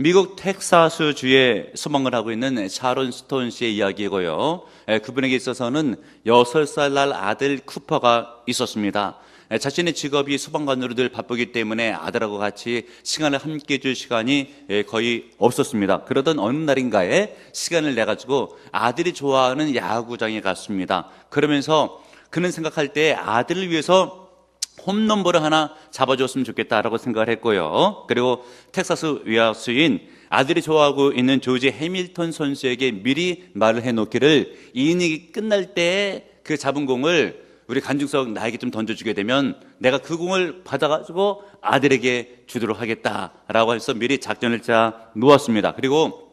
미국 텍사스 주에 소망을 하고 있는 샤론 스톤 씨의 이야기고요. 에, 그분에게 있어서는 여섯 살날 아들 쿠퍼가 있었습니다. 에, 자신의 직업이 소방관으로 늘 바쁘기 때문에 아들하고 같이 시간을 함께 해줄 시간이 에, 거의 없었습니다. 그러던 어느 날인가에 시간을 내가지고 아들이 좋아하는 야구장에 갔습니다. 그러면서 그는 생각할 때 아들을 위해서 홈런볼을 하나 잡아줬으면 좋겠다라고 생각을 했고요. 그리고 텍사스 위아수인 아들이 좋아하고 있는 조지 해밀턴 선수에게 미리 말을 해놓기를 이 이닝이 끝날 때 그 잡은 공을 우리 간중석 나에게 좀 던져주게 되면 내가 그 공을 받아가지고 아들에게 주도록 하겠다라고 해서 미리 작전을 짜 놓았습니다. 그리고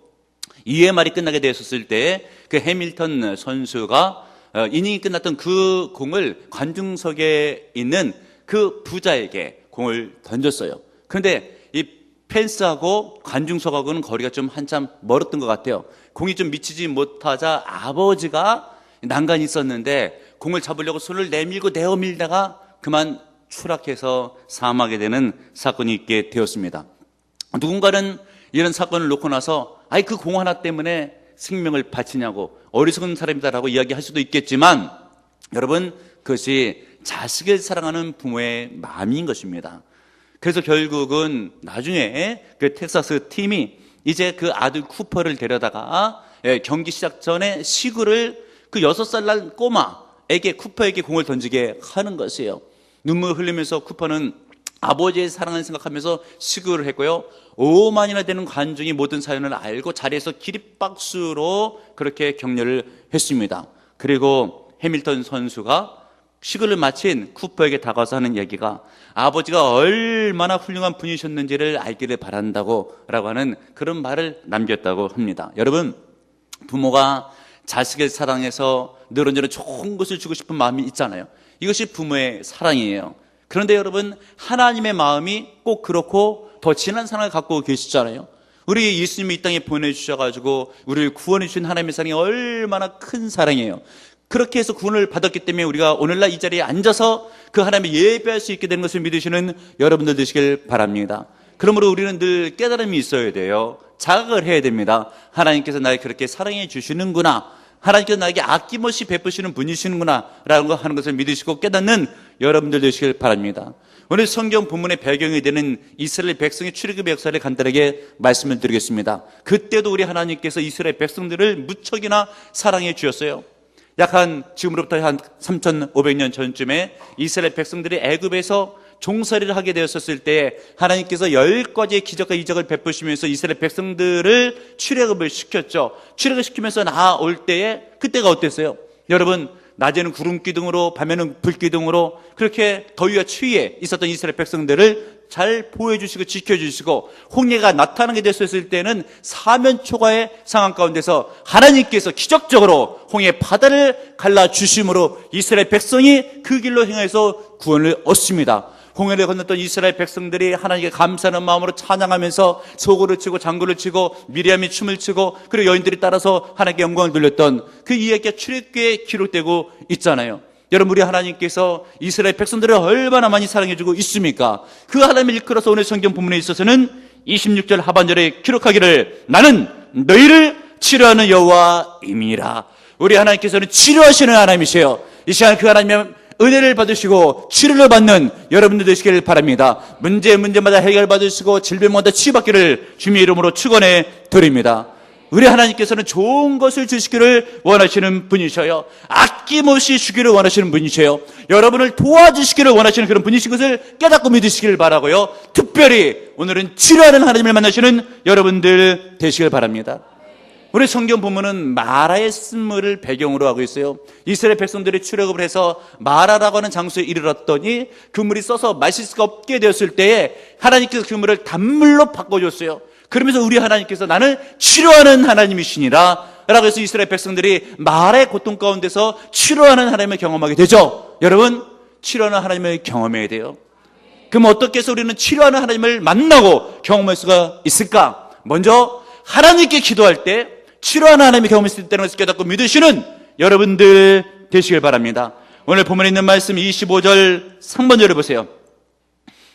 2회 말이 끝나게 되었을 때 그 해밀턴 선수가 어, 이닝이 끝났던 그 공을 관중석에 있는 그 부자에게 공을 던졌어요. 그런데 이 펜스하고 관중석하고는 거리가 좀 한참 멀었던 것 같아요. 공이 좀 미치지 못하자 아버지가 난간이 있었는데 공을 잡으려고 손을 내밀고 내어밀다가 그만 추락해서 사망하게 되는 사건이 있게 되었습니다. 누군가는 이런 사건을 놓고 나서 아이 그 공 하나 때문에 생명을 바치냐고 어리석은 사람이다라고 이야기할 수도 있겠지만 여러분 그것이 자식을 사랑하는 부모의 마음인 것입니다. 그래서 결국은 나중에 그 텍사스 팀이 이제 그 아들 쿠퍼를 데려다가 예, 경기 시작 전에 시구를 그 여섯 살 날 꼬마에게 쿠퍼에게 공을 던지게 하는 것이에요. 눈물 흘리면서 쿠퍼는 아버지의 사랑을 생각하면서 시구를 했고요. 5만이나 되는 관중이 모든 사연을 알고 자리에서 기립박수로 그렇게 격려를 했습니다. 그리고 해밀턴 선수가 시글을 마친 쿠퍼에게 다가와서 하는 얘기가 아버지가 얼마나 훌륭한 분이셨는지를 알기를 바란다고 라고 하는 그런 말을 남겼다고 합니다. 여러분, 부모가 자식을 사랑해서 늘 언제나 좋은 것을 주고 싶은 마음이 있잖아요. 이것이 부모의 사랑이에요. 그런데 여러분, 하나님의 마음이 꼭 그렇고 더 진한 사랑을 갖고 계시잖아요. 우리 예수님이 이 땅에 보내주셔가지고 우리를 구원해 주신 하나님의 사랑이 얼마나 큰 사랑이에요. 그렇게 해서 구원을 받았기 때문에 우리가 오늘날 이 자리에 앉아서 그 하나님을 예배할 수 있게 되는 것을 믿으시는 여러분들 되시길 바랍니다. 그러므로 우리는 늘 깨달음이 있어야 돼요. 자각을 해야 됩니다. 하나님께서 나를 그렇게 사랑해 주시는구나. 하나님께서 나에게 아낌없이 베푸시는 분이시는구나. 라는 거 하는 것을 믿으시고 깨닫는 여러분들 되시길 바랍니다. 오늘 성경 본문의 배경이 되는 이스라엘 백성의 출애굽 역사를 간단하게 말씀을 드리겠습니다. 그때도 우리 하나님께서 이스라엘 백성들을 무척이나 사랑해 주셨어요. 약 한 지금으로부터 한 3,500년 전쯤에 이스라엘 백성들이 애굽에서 종살이를 하게 되었을 때 하나님께서 열 가지의 기적과 이적을 베푸시면서 이스라엘 백성들을 출애굽을 시켰죠. 출애굽 시키면서 나올 때에 그때가 어땠어요? 여러분 낮에는 구름 기둥으로 밤에는 불 기둥으로 그렇게 더위와 추위에 있었던 이스라엘 백성들을 잘 보호해주시고 지켜주시고 홍해가 나타나게 됐을 때는 사면 초과의 상황 가운데서 하나님께서 기적적으로 홍해 바다를 갈라 주심으로 이스라엘 백성이 그 길로 행해서 구원을 얻습니다. 홍해를 건넜던 이스라엘 백성들이 하나님께 감사하는 마음으로 찬양하면서 소고를 치고 장구를 치고 미리암이 춤을 추고 그리고 여인들이 따라서 하나님께 영광을 돌렸던 그 이야기가 출애굽기에 기록되고 있잖아요. 여러분 우리 하나님께서 이스라엘 백성들을 얼마나 많이 사랑해주고 있습니까? 그 하나님을 이끌어서 오늘 성경 본문에 있어서는 26절 하반절에 기록하기를 나는 너희를 치료하는 여호와임이라. 우리 하나님께서는 치료하시는 하나님이세요. 이 시간 그 하나님의 은혜를 받으시고 치료를 받는 여러분들 되시길 바랍니다. 문제 문제마다 해결 받으시고 질병마다 치유받기를 주님의 이름으로 축원해 드립니다. 우리 하나님께서는 좋은 것을 주시기를 원하시는 분이셔요. 아낌없이 주기를 원하시는 분이셔요. 여러분을 도와주시기를 원하시는 그런 분이신 것을 깨닫고 믿으시기를 바라고요. 특별히 오늘은 치료하는 하나님을 만나시는 여러분들 되시길 바랍니다. 우리 성경 본문은 마라의 쓴물을 배경으로 하고 있어요. 이스라엘 백성들이 출애굽을 해서 마라라고 하는 장소에 이르렀더니 그 물이 써서 마실 수가 없게 되었을 때에 하나님께서 그 물을 단물로 바꿔줬어요. 그러면서 우리 하나님께서 나는 치료하는 하나님이시니라 라고 해서 이스라엘 백성들이 말의 고통 가운데서 치료하는 하나님을 경험하게 되죠. 여러분, 치료하는 하나님을 경험해야 돼요. 그럼 어떻게 해서 우리는 치료하는 하나님을 만나고 경험할 수가 있을까? 먼저 하나님께 기도할 때 치료하는 하나님의 경험이 있을 때는 것을 깨닫고 믿으시는 여러분들 되시길 바랍니다. 오늘 본문에 있는 말씀 25절 3번절을 보세요.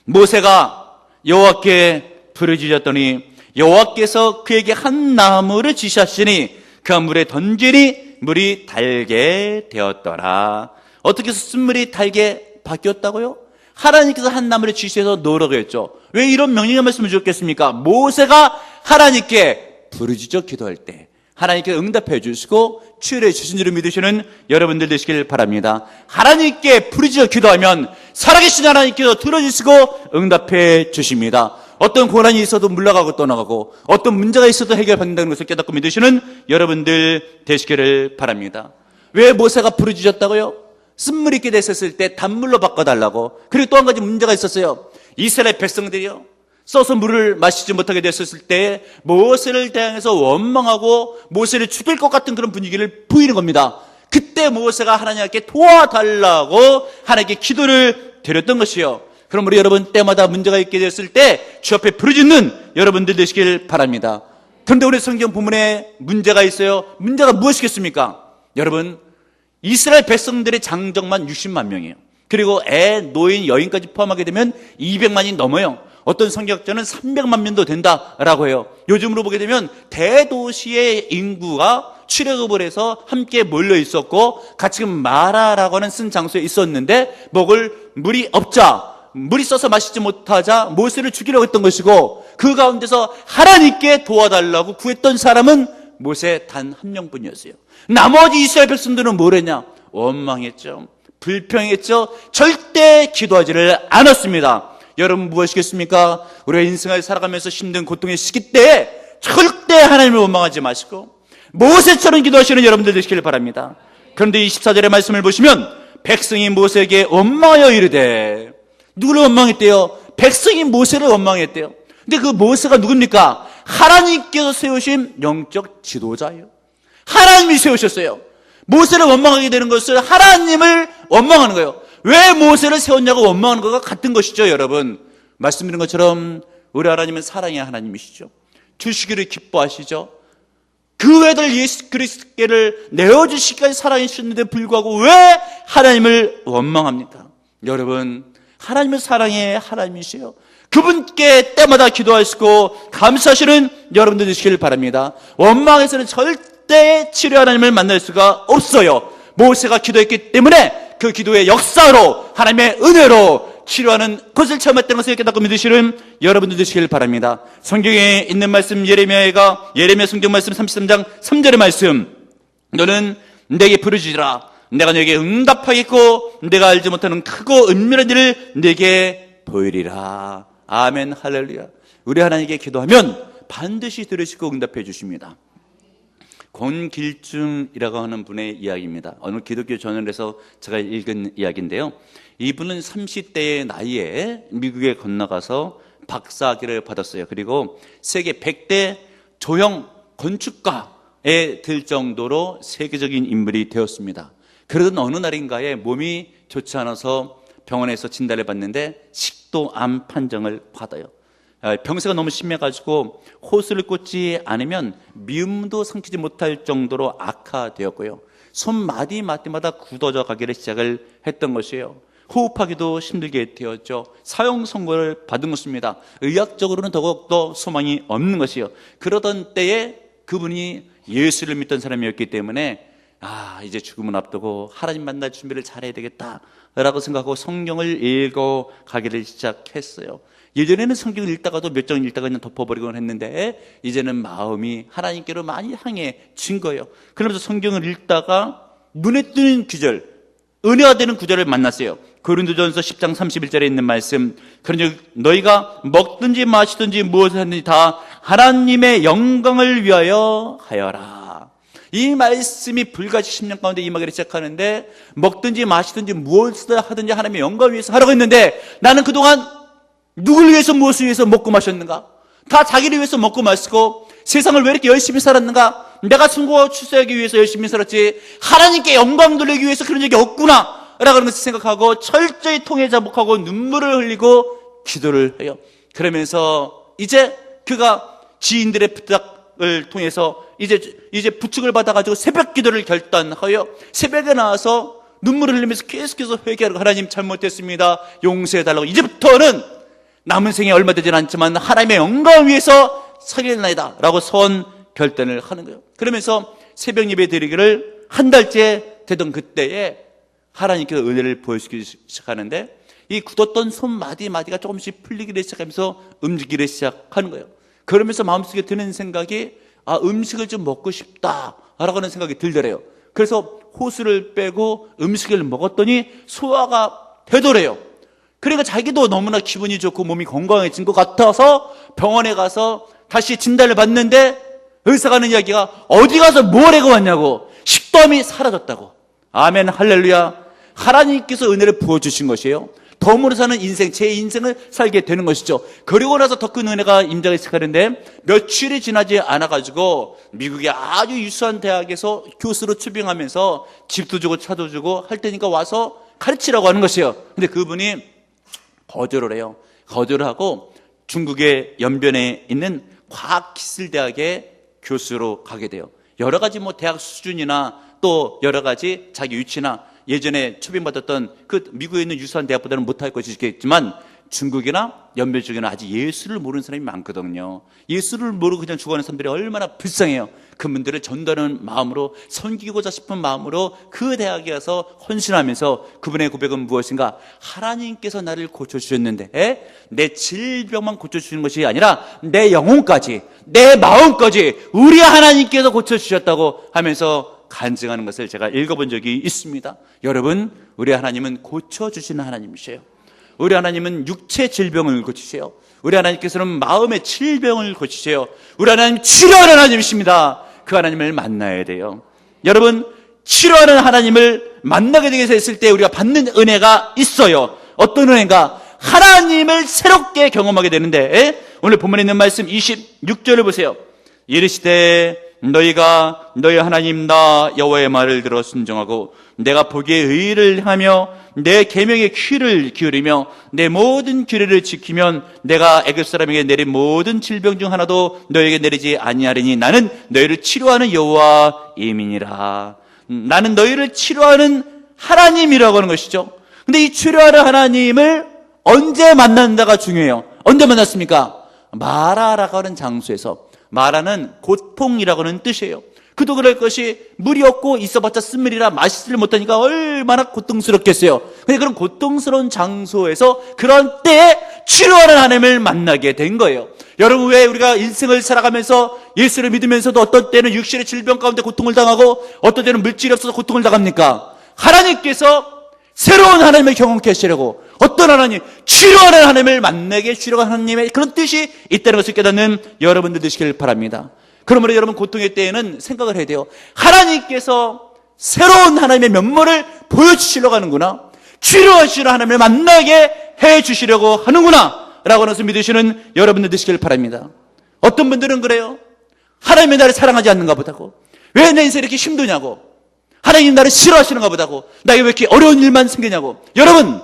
모세가 여호와께 부르짖었더니 여호와께서 그에게 한 나무를 지시하시니 그 물에 던지니 물이 달게 되었더라. 어떻게 해서 쓴물이 달게 바뀌었다고요? 하나님께서 한 나무를 지시해서 놓으라고 했죠. 왜 이런 명령의 말씀을 주셨겠습니까? 모세가 하나님께 부르짖어 기도할 때 하나님께 응답해 주시고 치유해 주신 줄을 믿으시는 여러분들 되시길 바랍니다. 하나님께 부르짖어 기도하면 살아계신 하나님께서 들어주시고 응답해 주십니다. 어떤 고난이 있어도 물러가고 떠나가고 어떤 문제가 있어도 해결받는다는 것을 깨닫고 믿으시는 여러분들 되시기를 바랍니다. 왜 모세가 부르짖었다고요? 쓴물 있게 됐었을 때 단물로 바꿔달라고. 그리고 또 한 가지 문제가 있었어요. 이스라엘 백성들이요. 써서 물을 마시지 못하게 됐었을 때 모세를 대항해서 원망하고 모세를 죽일 것 같은 그런 분위기를 보이는 겁니다. 그때 모세가 하나님께 도와달라고 하나님께 기도를 드렸던 것이요. 그럼 우리 여러분 때마다 문제가 있게 됐을 때 주 앞에 부르짖는 여러분들 되시길 바랍니다. 그런데 우리 성경 부문에 문제가 있어요. 문제가 무엇이겠습니까? 여러분 이스라엘 백성들의 장정만 60만 명이에요. 그리고 애, 노인, 여인까지 포함하게 되면 200만이 넘어요. 어떤 성격자는 300만 명도 된다라고 해요. 요즘으로 보게 되면 대도시의 인구가 출애굽을 해서 함께 몰려 있었고 같이 마라라고 하는 쓴 장소에 있었는데 먹을 물이 없자 물이 써서 마시지 못하자 모세를 죽이려고 했던 것이고 그 가운데서 하나님께 도와달라고 구했던 사람은 모세 단 한 명뿐이었어요. 나머지 이스라엘 백성들은 뭘 했냐? 원망했죠. 불평했죠. 절대 기도하지를 않았습니다. 여러분 무엇이겠습니까? 우리가 인생을 살아가면서 힘든 고통의 시기 때에 절대 하나님을 원망하지 마시고 모세처럼 기도하시는 여러분들 되시길 바랍니다. 그런데 24절의 말씀을 보시면 백성이 모세에게 원망하여 이르되 누구를 원망했대요? 백성이 모세를 원망했대요. 근데 그 모세가 누굽니까? 하나님께서 세우신 영적 지도자예요. 하나님이 세우셨어요. 모세를 원망하게 되는 것을 하나님을 원망하는 거예요. 왜 모세를 세웠냐고 원망하는 것과 같은 것이죠, 여러분. 말씀드린 것처럼 우리 하나님은 사랑의 하나님이시죠. 주시기를 기뻐하시죠. 그 외들 예수 그리스도를 내어주시기까지 사랑해주셨는데 불구하고 왜 하나님을 원망합니까? 여러분, 하나님은 사랑의 하나님이시요. 그분께 때마다 기도하시고 감사하시는 여러분들 되시길 바랍니다. 원망에서는 절대 치료 하나님을 만날 수가 없어요. 모세가 기도했기 때문에 그 기도의 역사로 하나님의 은혜로 치료하는 것을 체험했다는 것을 깨닫고 믿으시는 여러분들 되시길 바랍니다. 성경에 있는 말씀 예레미야가 예레미야 성경 말씀 33장 3절의 말씀 너는 내게 부르짖으라 내가 너에게 응답하겠고 내가 알지 못하는 크고 은밀한 일을 내게 보이리라. 아멘 할렐루야. 우리 하나님께 기도하면 반드시 들으시고 응답해 주십니다. 권길중이라고 하는 분의 이야기입니다. 어느 기독교 전원에서 제가 읽은 이야기인데요. 이분은 30대의 나이에 미국에 건너가서 박사학위를 받았어요. 그리고 세계 100대 조형 건축가에 들 정도로 세계적인 인물이 되었습니다. 그러던 어느 날인가에 몸이 좋지 않아서 병원에서 진단을 받는데 식도암 판정을 받아요. 아, 병세가 너무 심해가지고 호수를 꽂지 않으면 미움도 삼키지 못할 정도로 악화되었고요. 손마디 마디마다 굳어져 가기를 시작을 했던 것이에요. 호흡하기도 힘들게 되었죠. 사형 선고를 받은 것입니다. 의학적으로는 더욱더 소망이 없는 것이요. 그러던 때에 그분이 예수를 믿던 사람이었기 때문에 아, 이제 죽음은 앞두고 하나님 만날 준비를 잘해야 되겠다. 라고 생각하고 성경을 읽어 가기를 시작했어요. 예전에는 성경을 읽다가도 몇 장 읽다가 그냥 덮어버리곤 했는데, 이제는 마음이 하나님께로 많이 향해진 거예요. 그러면서 성경을 읽다가 눈에 띄는 구절, 은혜가 되는 구절을 만났어요. 고린도전서 10장 31절에 있는 말씀. 그러니 너희가 먹든지 마시든지 무엇을 하든지 다 하나님의 영광을 위하여 하여라. 이 말씀이 불같이 10년 가운데 임하기를 시작하는데 먹든지 마시든지 무엇을 하든지 하나님의 영광을 위해서 하라고 했는데 나는 그동안 누굴 위해서 무엇을 위해서 먹고 마셨는가? 다 자기를 위해서 먹고 마시고 세상을 왜 이렇게 열심히 살았는가? 내가 승고 출세하기 위해서 열심히 살았지 하나님께 영광 돌리기 위해서 그런 적이 없구나 라고 하는 것을 생각하고 철저히 통해 자복하고 눈물을 흘리고 기도를 해요. 그러면서 이제 그가 지인들의 부탁 을 통해서 이제 이제 부축을 받아가지고 새벽 기도를 결단하여 새벽에 나와서 눈물을 흘리면서 계속해서 회개하고 하나님 잘못했습니다. 용서해달라고 이제부터는 남은 생에 얼마 되진 않지만 하나님의 영광을 위해서 살릴나이다 라고 선 결단을 하는 거예요. 그러면서 새벽 예배 드리기를 한 달째 되던 그때에 하나님께서 은혜를 보여주기 시작하는데 이 굳었던 손 마디 마디가 조금씩 풀리기 시작하면서 움직이기 시작하는 거예요. 그러면서 마음속에 드는 생각이 아 음식을 좀 먹고 싶다라고 하는 생각이 들더래요. 그래서 호수를 빼고 음식을 먹었더니 소화가 되더래요. 그러니까 자기도 너무나 기분이 좋고 몸이 건강해진 것 같아서 병원에 가서 다시 진단을 받는데 의사가 하는 이야기가 어디 가서 뭘 해고 왔냐고 식도암이 사라졌다고 아멘 할렐루야 하나님께서 은혜를 부어주신 것이에요 덤으로 사는 인생 제 인생을 살게 되는 것이죠 그리고 나서 더 큰 은혜가 임자가 시작하는데 며칠이 지나지 않아 가지고 미국의 아주 유수한 대학에서 교수로 출병하면서 집도 주고 차도 주고 할 테니까 와서 가르치라고 하는 것이에요 근데 그분이 거절을 해요. 거절을 하고 중국의 연변에 있는 과학기술대학의 교수로 가게 돼요. 여러 가지 뭐 대학 수준이나 또 여러 가지 자기 위치나 예전에 초빙받았던 그 미국에 있는 유수한 대학보다는 못할 것이겠지만 중국이나 연변 쪽에는 아직 예수를 모르는 사람이 많거든요. 예수를 모르고 그냥 죽어가는 사람들이 얼마나 불쌍해요. 그분들을 전달하는 마음으로 섬기고자 싶은 마음으로 그 대학에 가서 헌신하면서 그분의 고백은 무엇인가? 하나님께서 나를 고쳐주셨는데 에? 내 질병만 고쳐주시는 것이 아니라 내 영혼까지 내 마음까지 우리 하나님께서 고쳐주셨다고 하면서 간증하는 것을 제가 읽어본 적이 있습니다. 여러분 우리 하나님은 고쳐주시는 하나님이세요. 우리 하나님은 육체 질병을 고치세요. 우리 하나님께서는 마음의 질병을 고치세요. 우리 하나님 치료하는 하나님이십니다. 그 하나님을 만나야 돼요. 여러분, 치료하는 하나님을 만나게 되게 됐을 때 우리가 받는 은혜가 있어요. 어떤 은혜가? 하나님을 새롭게 경험하게 되는데, 오늘 본문에 있는 말씀 26절을 보세요. 이르시되 너희가 너희 하나님 나 여호와의 말을 들어 순종하고 내가 보기에 의를 하며 내 계명에 귀를 기울이며 내 모든 규례를 지키면 내가 애굽 사람에게 내린 모든 질병 중 하나도 너에게 내리지 아니하리니 나는 너희를 치료하는 여호와 이민이라 나는 너희를 치료하는 하나님이라고 하는 것이죠. 근데 이 치료하는 하나님을 언제 만난다가 중요해요. 언제 만났습니까? 마라라고 하는 장소에서 마라는 고통이라고 하는 뜻이에요. 그도 그럴 것이 물이 없고 있어봤자 쓴물이라 마시지를 못하니까 얼마나 고통스럽겠어요. 근데 그런 고통스러운 장소에서 그런 때에 치료하는 하나님을 만나게 된 거예요. 여러분 왜 우리가 인생을 살아가면서 예수를 믿으면서도 어떤 때는 육신의 질병 가운데 고통을 당하고 어떤 때는 물질이 없어서 고통을 당합니까? 하나님께서 새로운 하나님을 경험케 하시려고 어떤 하나님 치료하는 하나님을 만나게 해주려고 하나님의 그런 뜻이 있다는 것을 깨닫는 여러분들 되시길 바랍니다. 그러므로 여러분 고통의 때에는 생각을 해야 돼요. 하나님께서 새로운 하나님의 면모를 보여주시려고 하는구나. 치료하시는 하나님을 만나게 해 주시려고 하는구나. 라고 하는 것을 믿으시는 여러분들 되시길 바랍니다. 어떤 분들은 그래요. 하나님이 나를 사랑하지 않는가 보다고. 왜 내 인생이 이렇게 힘드냐고. 하나님 나를 싫어하시는가 보다고. 나에게 왜 이렇게 어려운 일만 생기냐고. 여러분,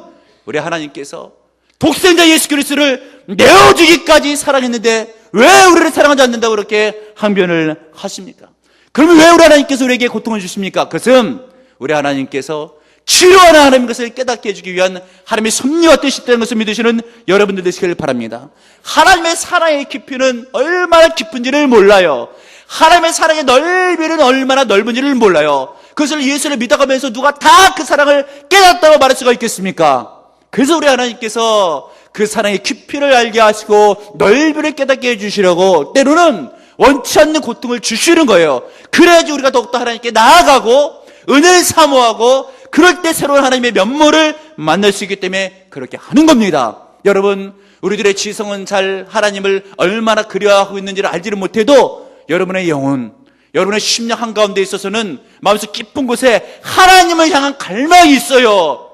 우리 하나님께서 독생자 예수 그리스도를 내어주기까지 사랑했는데 왜 우리를 사랑하지 않는다고 그렇게 항변을 하십니까? 그러면 왜 우리 하나님께서 우리에게 고통을 주십니까? 그것은 우리 하나님께서 치료하는 하나님 것을 깨닫게 해주기 위한 하나님의 섭리와 뜻이 있다는 것을 믿으시는 여러분들 되시길 바랍니다. 하나님의 사랑의 깊이는 얼마나 깊은지를 몰라요. 하나님의 사랑의 넓이는 얼마나 넓은지를 몰라요. 그것을 예수를 믿어가면서 누가 다 그 사랑을 깨닫다고 말할 수가 있겠습니까? 그래서 우리 하나님께서 그 사랑의 깊이를 알게 하시고 넓이를 깨닫게 해주시려고 때로는 원치 않는 고통을 주시는 거예요. 그래야지 우리가 더욱더 하나님께 나아가고 은혜를 사모하고 그럴 때 새로운 하나님의 면모를 만날 수 있기 때문에 그렇게 하는 겁니다. 여러분, 우리들의 지성은 잘 하나님을 얼마나 그리워하고 있는지를 알지를 못해도 여러분의 영혼, 여러분의 심령 한가운데 있어서는 마음속 깊은 곳에 하나님을 향한 갈망이 있어요.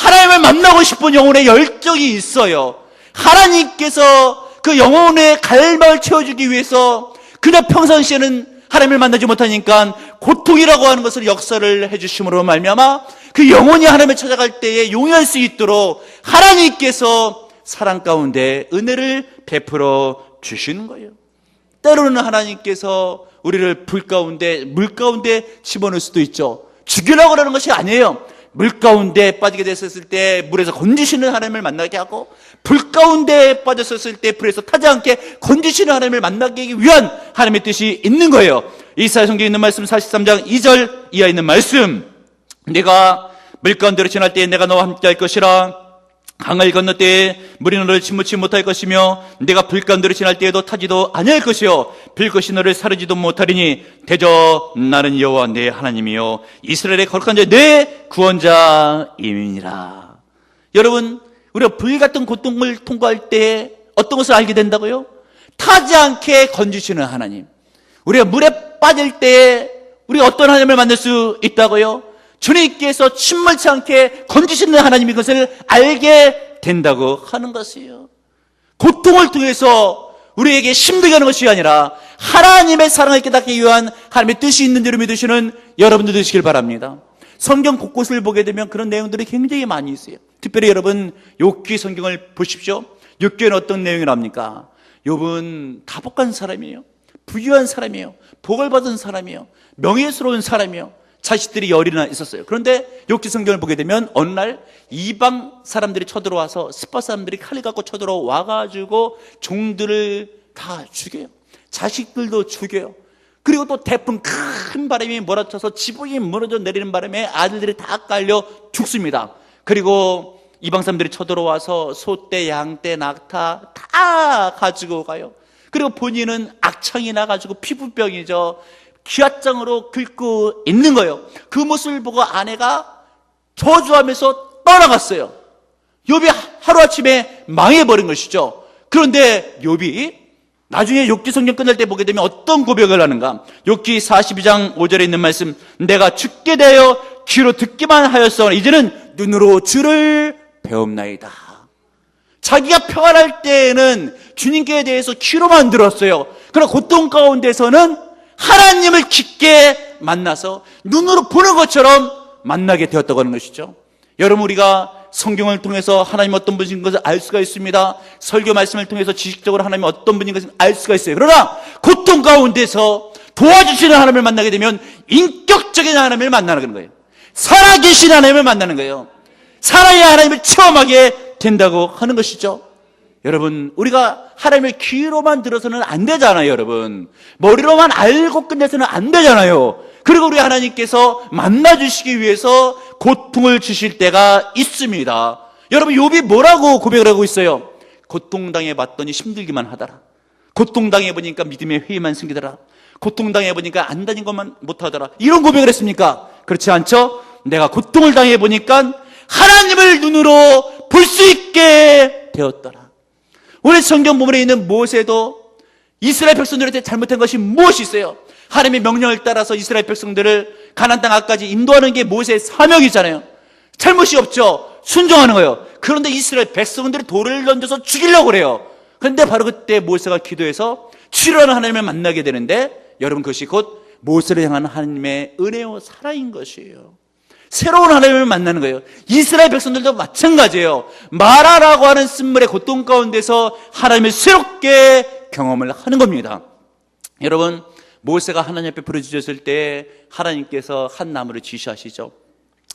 하나님을 만나고 싶은 영혼의 열정이 있어요. 하나님께서 그 영혼의 갈망을 채워주기 위해서 그냥 평상시에는 하나님을 만나지 못하니까 고통이라고 하는 것을 역사를 해주심으로 말미암아 그 영혼이 하나님을 찾아갈 때에 용할 수 있도록 하나님께서 사랑 가운데 은혜를 베풀어 주시는 거예요. 때로는 하나님께서 우리를 불 가운데 물 가운데 집어넣을 수도 있죠. 죽이려고 하는 것이 아니에요. 물 가운데 빠지게 됐었을 때 물에서 건지시는 하나님을 만나게 하고 불 가운데 빠졌었을 때 불에서 타지 않게 건지시는 하나님을 만나게 하기 위한 하나님의 뜻이 있는 거예요. 이사야 성경에 있는 말씀 43장 2절 이하에 있는 말씀. 내가 물 가운데로 지날 때에 내가 너와 함께 할 것이라 강을 건너 때에 물이 너를 침무치 못할 것이며 내가 불 가운데로 지날 때에도 타지도 아니할 것이요 빌 것이 너를 사르지도 못하리니 대저 나는 여호와 내 하나님이요 이스라엘의 거룩한 자내 구원자임이니라 여러분 우리가 불 같은 고통을 통과할 때 어떤 것을 알게 된다고요? 타지 않게 건지시는 하나님 우리가 물에 빠질 때 우리가 어떤 하나님을 만날 수 있다고요? 주님께서 침몰치 않게 건지시는 하나님이 것을 알게 된다고 하는 것이에요. 고통을 통해서 우리에게 힘들게 하는 것이 아니라 하나님의 사랑을 깨닫기 위한 하나님의 뜻이 있는 대로 믿으시는 여러분들 되시길 바랍니다. 성경 곳곳을 보게 되면 그런 내용들이 굉장히 많이 있어요. 특별히 여러분 욥기 성경을 보십시오. 욥기에는 어떤 내용이 납니까? 욥은 다복한 사람이에요. 부유한 사람이에요. 복을 받은 사람이에요. 명예스러운 사람이에요. 자식들이 열이나 있었어요. 그런데 욥기 성경을 보게 되면 어느 날 이방 사람들이 쳐들어와서 스파 사람들이 칼을 갖고 쳐들어와 가지고 종들을 다 죽여요. 자식들도 죽여요. 그리고 또 대풍 큰 바람이 몰아쳐서 지붕이 무너져 내리는 바람에 아들들이 다 깔려 죽습니다. 그리고 이방 사람들이 쳐들어와서 소떼, 양떼, 낙타 다 가지고 가요. 그리고 본인은 악창이 나가지고 피부병이죠. 기아장으로 긁고 있는 거예요. 그 모습을 보고 아내가 저주하면서 떠나갔어요. 욥이 하루아침에 망해버린 것이죠. 그런데 욥이 나중에 욥기 성경 끝날 때 보게 되면 어떤 고백을 하는가? 욥기 42장 5절에 있는 말씀 내가 죽게 되어 귀로 듣기만 하였어 이제는 눈으로 주를 배움나이다. 자기가 평안할 때에는 주님께 대해서 귀로만 들었어요. 그러나 고통 가운데서는 하나님을 깊게 만나서 눈으로 보는 것처럼 만나게 되었다고 하는 것이죠. 여러분 우리가 성경을 통해서 하나님 어떤 분인 것을 알 수가 있습니다. 설교 말씀을 통해서 지식적으로 하나님 어떤 분인 것을 알 수가 있어요. 그러나 고통 가운데서 도와주시는 하나님을 만나게 되면 인격적인 하나님을 만나는 거예요. 살아계신 하나님을 만나는 거예요. 살아야 하나님을 체험하게 된다고 하는 것이죠. 여러분, 우리가 하나님의 귀로만 들어서는 안 되잖아요, 여러분. 머리로만 알고 끝내서는 안 되잖아요. 그리고 우리 하나님께서 만나주시기 위해서 고통을 주실 때가 있습니다. 여러분, 욥이 뭐라고 고백을 하고 있어요? 고통당해 봤더니 힘들기만 하더라. 고통당해 보니까 믿음의 회의만 생기더라. 고통당해 보니까 안 다닌 것만 못하더라. 이런 고백을 했습니까? 그렇지 않죠? 내가 고통을 당해 보니까 하나님을 눈으로 볼 수 있게 되었더라. 오늘 성경 부분에 있는 모세도 이스라엘 백성들한테 잘못한 것이 무엇이 있어요? 하나님의 명령을 따라서 이스라엘 백성들을 가나안 땅 앞까지 인도하는 게 모세의 사명이잖아요. 잘못이 없죠. 순종하는 거예요. 그런데 이스라엘 백성들이 돌을 던져서 죽이려고 그래요. 그런데 바로 그때 모세가 기도해서 치료하는 하나님을 만나게 되는데 여러분 그것이 곧 모세를 향한 하나님의 은혜와 사랑인 것이에요. 새로운 하나님을 만나는 거예요. 이스라엘 백성들도 마찬가지예요. 마라라고 하는 쓴물의 고통 가운데서 하나님을 새롭게 경험을 하는 겁니다. 여러분, 모세가 하나님 앞에 부르짖었을 때 하나님께서 한 나무를 지시하시죠.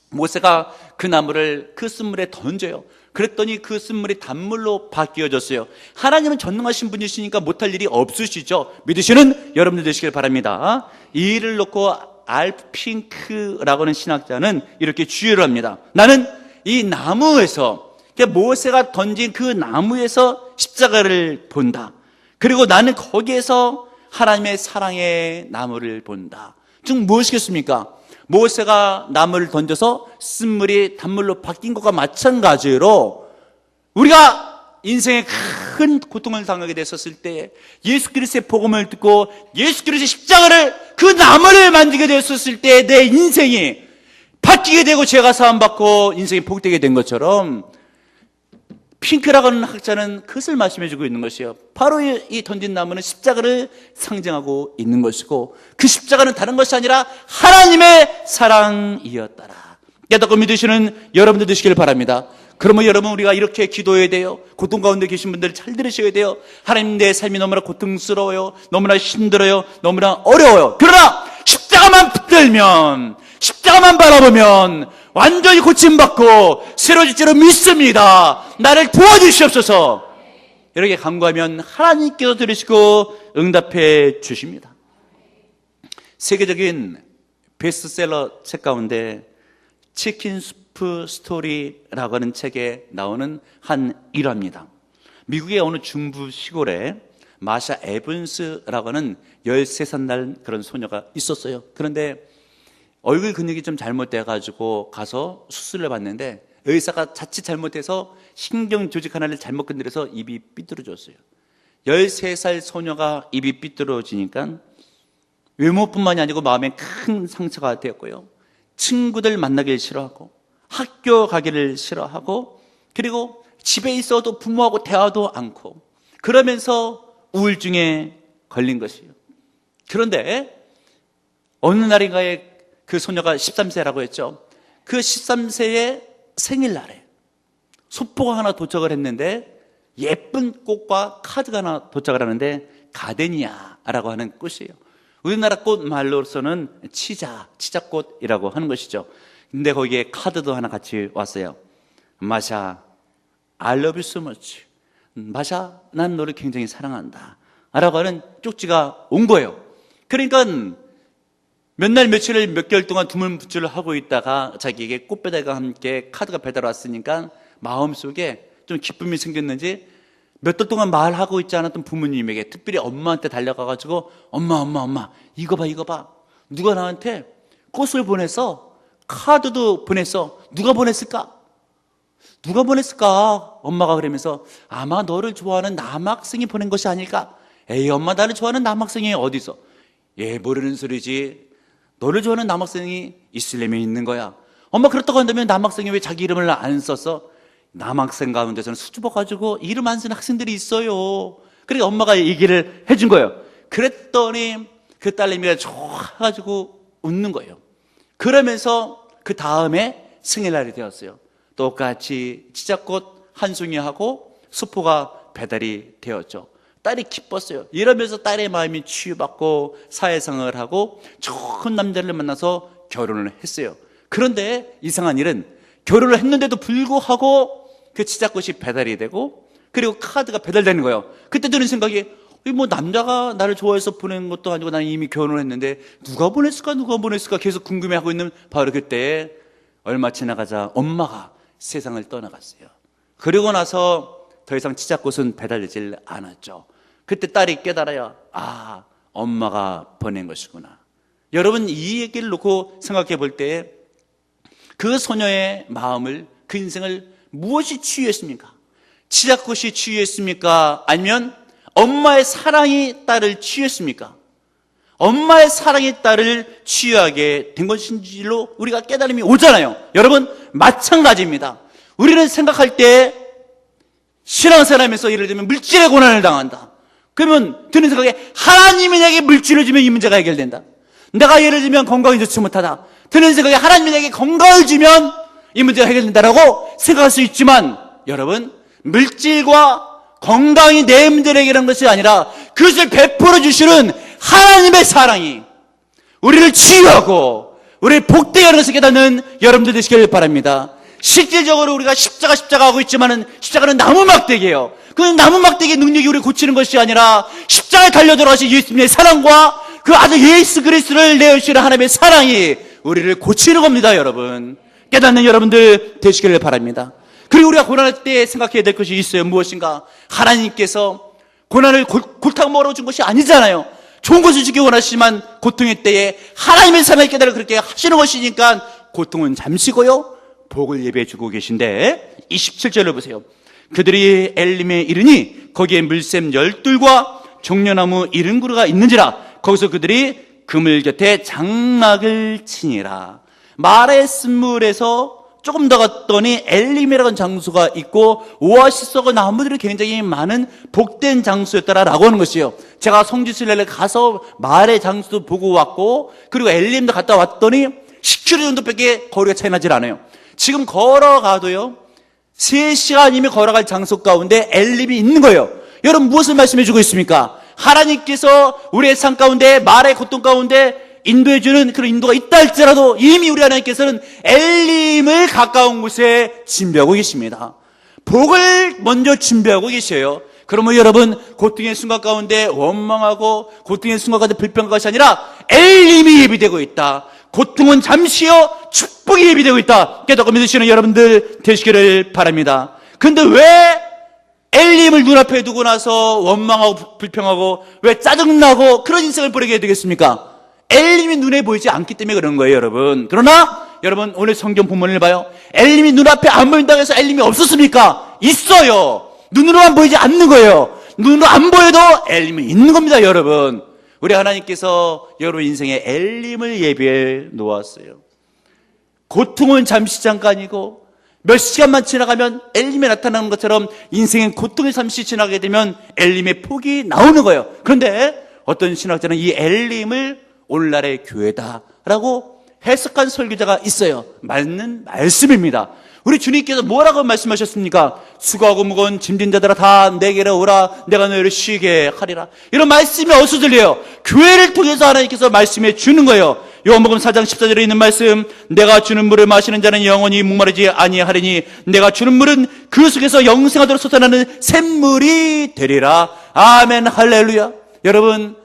모세가 그 나무를 그 쓴물에 던져요. 그랬더니 그 쓴물이 단물로 바뀌어졌어요. 하나님은 전능하신 분이시니까 못할 일이 없으시죠. 믿으시는 여러분들 되시길 바랍니다. 이 일을 놓고 알핑크라고 하는 신학자는 이렇게 주의를 합니다. 나는 이 나무에서 모세가 던진 그 나무에서 십자가를 본다. 그리고 나는 거기에서 하나님의 사랑의 나무를 본다. 즉 무엇이겠습니까? 모세가 나무를 던져서 쓴물이 단물로 바뀐 것과 마찬가지로 우리가 인생에 큰 고통을 당하게 됐었을 때 예수 그리스도의 복음을 듣고 예수 그리스도의 십자가를 그 나무를 만지게 되었을 때 내 인생이 바뀌게 되고 죄가 사함받고 인생이 복되게 된 것처럼 핑크라고 하는 학자는 그것을 말씀해주고 있는 것이요. 바로 이 던진 나무는 십자가를 상징하고 있는 것이고 그 십자가는 다른 것이 아니라 하나님의 사랑이었더라. 깨닫고 믿으시는 여러분들 되시길 바랍니다. 그러면 여러분 우리가 이렇게 기도해야 돼요. 고통 가운데 계신 분들 잘 들으셔야 돼요. 하나님 내 삶이 너무나 고통스러워요. 너무나 힘들어요. 너무나 어려워요. 그러나 십자가만 붙들면 십자가만 바라보면 완전히 고침받고 새로질 줄로 믿습니다. 나를 도와주시옵소서. 이렇게 간구하면 하나님께서 들으시고 응답해 주십니다. 세계적인 베스트셀러 책 가운데 치킨 수프 스토리라고 하는 책에 나오는 한 일화입니다. 미국의 어느 중부 시골에 마샤 에븐스라고 하는 13살 날 그런 소녀가 있었어요. 그런데 얼굴 근육이 좀 잘못돼가지고 가서 수술을 받는데 의사가 자칫 잘못해서 신경 조직 하나를 잘못 건드려서 입이 삐뚤어졌어요. 13살 소녀가 입이 삐뚤어지니까 외모뿐만이 아니고 마음에 큰 상처가 되었고요. 친구들 만나기를 싫어하고 학교 가기를 싫어하고 그리고 집에 있어도 부모하고 대화도 않고 그러면서 우울증에 걸린 것이에요. 그런데 어느 날인가에 그 소녀가 13세라고 했죠. 그 13세의 생일날에 소포가 하나 도착을 했는데 예쁜 꽃과 카드가 하나 도착을 하는데 가데니아라고 하는 꽃이에요. 우리나라 꽃 말로서는 치자, 치자꽃이라고 하는 것이죠. 근데 거기에 카드도 하나 같이 왔어요. 마샤, I love you so much. 마샤, 난 너를 굉장히 사랑한다. 라고 하는 쪽지가 온 거예요. 그러니까 몇 날 며칠을 몇 개월 동안 두문부출을 하고 있다가 자기에게 꽃배달과 함께 카드가 배달 왔으니까 마음속에 좀 기쁨이 생겼는지 몇 달 동안 말하고 있지 않았던 부모님에게 특별히 엄마한테 달려가가지고 엄마 엄마 엄마 이거 봐 이거 봐 누가 나한테 꽃을 보내서 카드도 보냈어 누가 보냈을까? 누가 보냈을까? 엄마가 그러면서 아마 너를 좋아하는 남학생이 보낸 것이 아닐까? 에이 엄마 나를 좋아하는 남학생이 어디 있어? 예 모르는 소리지 너를 좋아하는 남학생이 이슬람에 있는 거야 엄마 그렇다고 한다면 남학생이 왜 자기 이름을 안 썼어? 남학생 가운데서는 수줍어가지고 이름 안 쓰는 학생들이 있어요 그러니까 엄마가 얘기를 해준 거예요 그랬더니 그 딸내미가 좋아가지고 웃는 거예요 그러면서 그 다음에 생일날이 되었어요 똑같이 치자꽃 한 송이하고 수포가 배달이 되었죠 딸이 기뻤어요. 이러면서 딸의 마음이 치유받고 사회생활을 하고 좋은 남자를 만나서 결혼을 했어요. 그런데 이상한 일은 결혼을 했는데도 불구하고 그 치자꽃이 배달이 되고 그리고 카드가 배달되는 거예요. 그때 드는 생각이 뭐 남자가 나를 좋아해서 보낸 것도 아니고 나는 이미 결혼을 했는데 누가 보냈을까 누가 보냈을까 계속 궁금해하고 있는 바로 그때 얼마 지나가자 엄마가 세상을 떠나갔어요. 그리고 나서 더 이상 치자꽃은 배달되질 않았죠. 그때 딸이 깨달아야 아 엄마가 보낸 것이구나. 여러분 이 얘기를 놓고 생각해 볼 때 그 소녀의 마음을 그 인생을 무엇이 치유했습니까? 치자꽃이 치유했습니까? 아니면 엄마의 사랑이 딸을 치유했습니까? 엄마의 사랑이 딸을 치유하게 된 것인지로 우리가 깨달음이 오잖아요. 여러분 마찬가지입니다. 우리는 생각할 때 신앙생활하면서 예를 들면 물질의 고난을 당한다. 그러면 드는 생각에 하나님이 내게 물질을 주면 이 문제가 해결된다. 내가 예를 들면 건강이 좋지 못하다. 드는 생각에 하나님이 내게 건강을 주면 이 문제가 해결된다라고 생각할 수 있지만 여러분 물질과 건강이 내 문제를 해결하는 것이 아니라 그것을 베풀어 주시는 하나님의 사랑이 우리를 치유하고 우리를 복되게 하는 것을 깨닫는 여러분들 되시길 바랍니다. 실질적으로 우리가 십자가 십자가 하고 있지만은 십자가는 나무 막대기예요. 그 나무 막대기 능력이 우리를 고치는 것이 아니라 십자가에 달려 들어가신 예수님의 사랑과 그 아들 예수 그리스도를 내어주시는 하나님의 사랑이 우리를 고치는 겁니다, 여러분. 깨닫는 여러분들 되시기를 바랍니다. 그리고 우리가 고난할 때 생각해야 될 것이 있어요. 무엇인가? 하나님께서 고난을 골탕 먹어준 것이 아니잖아요. 좋은 것을 주기 원하시지만 고통의 때에 하나님의 사랑을 깨달아 그렇게 하시는 것이니까 고통은 잠시고요. 복을 예배해 주고 계신데 27절을 보세요. 그들이 엘림에 이르니 거기에 물샘 열둘과 종려나무 이른 그루가 있는지라 거기서 그들이 그물 곁에 장막을 치니라 말의 쓴물에서 조금 더 갔더니 엘림이라는 장소가 있고 오아시스가 나무들이 굉장히 많은 복된 장소였다라고 하는 것이에요. 제가 성지순례를 가서 말의 장소도 보고 왔고 그리고 엘림도 갔다 왔더니 10km 정도밖에 거리가 차이 나질 않아요. 지금 걸어가도요. 3시간이면 걸어갈 장소 가운데 엘림이 있는 거예요. 여러분 무엇을 말씀해 주고 있습니까? 하나님께서 우리의 삶 가운데 말의 고통 가운데 인도해주는 그런 인도가 있다 할지라도 이미 우리 하나님께서는 엘림을 가까운 곳에 준비하고 계십니다. 복을 먼저 준비하고 계셔요. 그러면 여러분 고통의 순간 가운데 원망하고 고통의 순간 가운데 불평한 것이 아니라 엘림이 예비되고 있다. 고통은 잠시요 축복이 예비되고 있다. 깨닫고 믿으시는 여러분들 되시기를 바랍니다. 근데 왜 엘림을 눈앞에 두고 나서 원망하고 불평하고 왜 짜증나고 그런 인생을 보내게 되겠습니까? 엘림이 눈에 보이지 않기 때문에 그런 거예요, 여러분. 그러나 여러분 오늘 성경 본문을 봐요. 엘림이 눈앞에 안 보인다고 해서 엘림이 없었습니까? 있어요. 눈으로만 보이지 않는 거예요. 눈으로 안 보여도 엘림이 있는 겁니다, 여러분. 우리 하나님께서 여러분 인생에 엘림을 예비해 놓았어요. 고통은 잠시 잠깐이고 몇 시간만 지나가면 엘림에 나타나는 것처럼 인생은 고통이 잠시 지나게 되면 엘림의 폭이 나오는 거예요. 그런데 어떤 신학자는 이 엘림을 오늘날의 교회다라고 해석한 설교자가 있어요. 맞는 말씀입니다. 우리 주님께서 뭐라고 말씀하셨습니까? 수고하고 무거운 짐진 자들아 다 내게로 오라 내가 너희를 쉬게 하리라. 이런 말씀이 어디서 들려요? 교회를 통해서 하나님께서 말씀해 주는 거예요. 요한복음 4장 14절에 있는 말씀 내가 주는 물을 마시는 자는 영원히 목마르지 아니하리니 내가 주는 물은 그 속에서 영생하도록 솟아나는 샘물이 되리라. 아멘 할렐루야. 여러분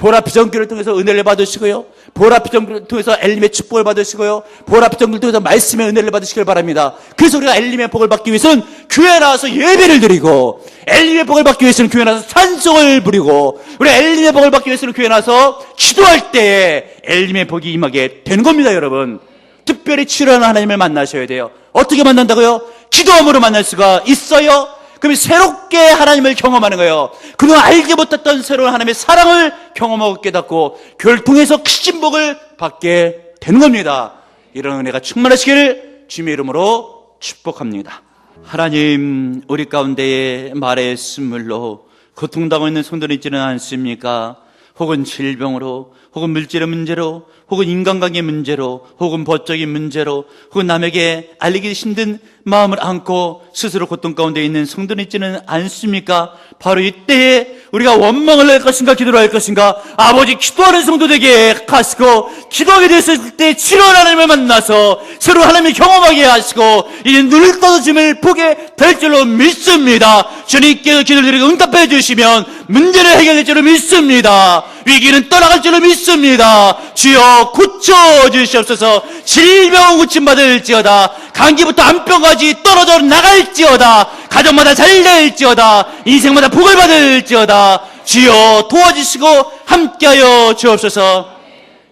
보라 비전기를 통해서 은혜를 받으시고요. 보라 비전기를 통해서 엘림의 축복을 받으시고요. 보라 비전기를 통해서 말씀의 은혜를 받으시길 바랍니다. 그래서 우리가 엘림의 복을 받기 위해서는 교회 나와서 예배를 드리고 엘림의 복을 받기 위해서는 교회 나와서 찬송을 부리고 우리 엘림의 복을 받기 위해서는 교회 나와서 기도할 때에 엘림의 복이 임하게 되는 겁니다, 여러분. 특별히 치료하는 하나님을 만나셔야 돼요. 어떻게 만난다고요? 기도함으로 만날 수가 있어요. 그럼 새롭게 하나님을 경험하는 거예요. 그동안 알지 못했던 새로운 하나님의 사랑을 경험하고 깨닫고 교통해서 크신 복을 받게 되는 겁니다. 이런 은혜가 충만하시기를 주님의 이름으로 축복합니다. 하나님, 우리 가운데에 말의 쓴물로 고통당하고 있는 성도는 있지는 않습니까? 혹은 질병으로, 혹은 물질의 문제로, 혹은 인간관계 문제로, 혹은 법적인 문제로, 혹은 남에게 알리기 힘든 마음을 안고 스스로 고통 가운데 있는 성도는 있지는 않습니까? 바로 이때에 우리가 원망을 할 것인가 기도를 할 것인가 아버지 기도하는 성도되게 하시고 기도하게 됐을 때 치료하는 하나님을 만나서 새로 하나님을 경험하게 하시고 이제 눈을 떠짐을 보게 될 줄로 믿습니다. 주님께서 기도를 드리고 응답해 주시면 문제를 해결될 줄로 믿습니다. 위기는 떠나갈 줄로 믿습니다. 주여 고쳐 주시옵소서. 질병 고침 받을지어다. 감기부터 암병까지 떨어져 나갈지어다. 가정마다 잘 될지어다. 인생마다 복을 받을지어다. 주여 도와주시고 함께하여 주옵소서.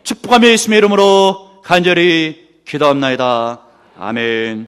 축복하며 예수님의 이름으로 간절히 기도합나이다. 아멘